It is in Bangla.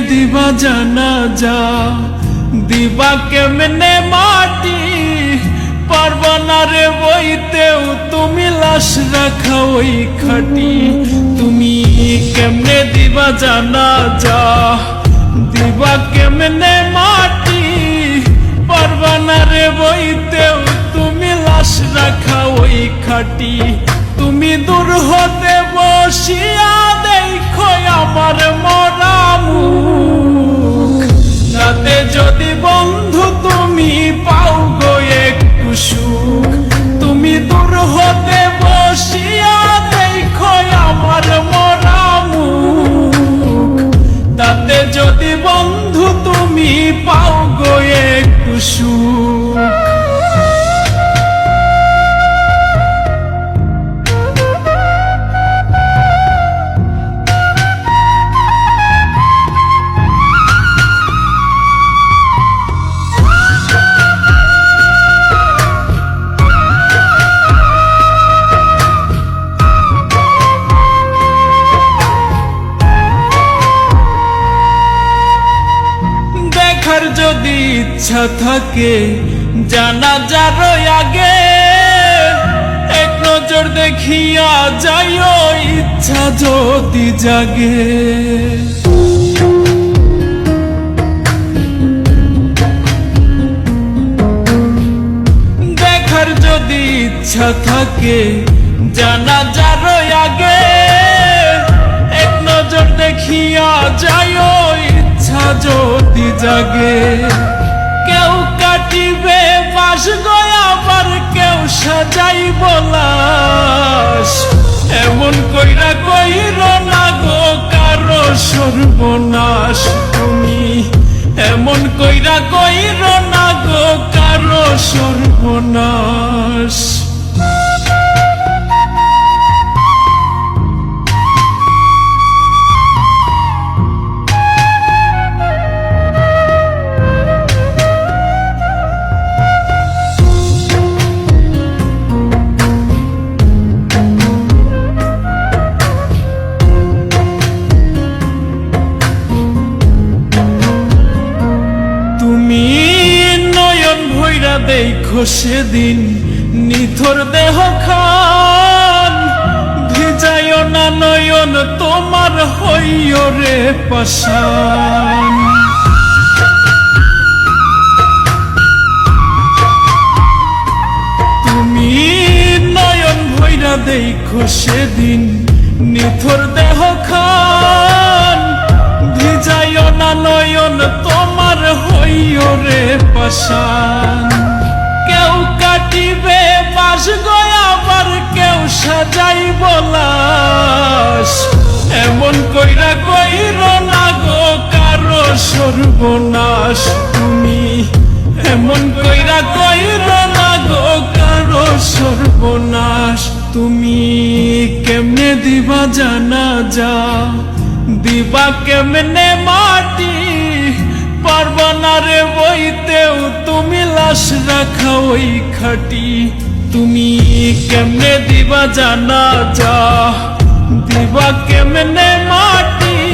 দিবা জানা যা দিবা কেমনে মাটি? পারবা রে বইতেও তুমি লাশ রাখা ওই খাটি। তুমি কেমনে দিবা জানা যা দিবা কেমনে মাটি? পারবা বইতেও তুমি লাশ রাখা ওই খাটি। তুমি দূর হতে বসিয়া দেখো আমার মরা যদি বন্ধু দেখার যদি ইচ্ছা থাকে জানা যার আগে এক নজর দেখিয়া যাইও, ইচ্ছা যদি জাগে। দেখার যদি ইচ্ছা থাকে জানা জাগে। কেউ কাটিবে বাস গয়া আবার কেউ সাজাই বলাস। এমন কইরা কইর না গো, কারও সর্বনাশ। দেখো সেদিন নিথর দেহ খান। ভিজায় না নয়ন, তোমার হইয় রে পাশান তুমি নয়ন ভৈরা দেখো সেদিন নিথর দেহ খান। ভিজায় না নয়ন, তোমার হইয় রে পাশান বলাস, এমন কইরা কইর না গো কারও সর্বনাশ। তুমি এমন কইরা কইর না গো কারও সর্বনাশ। তুমি কেমনে দিবা জানা যা দিবা কেমনে মাটি? পারবা না রে বইতেও তুমি লাশ রাখা ওই খাটি। তুমি কেমনে দিবা জানা যা দিবা কেমনে মাটি?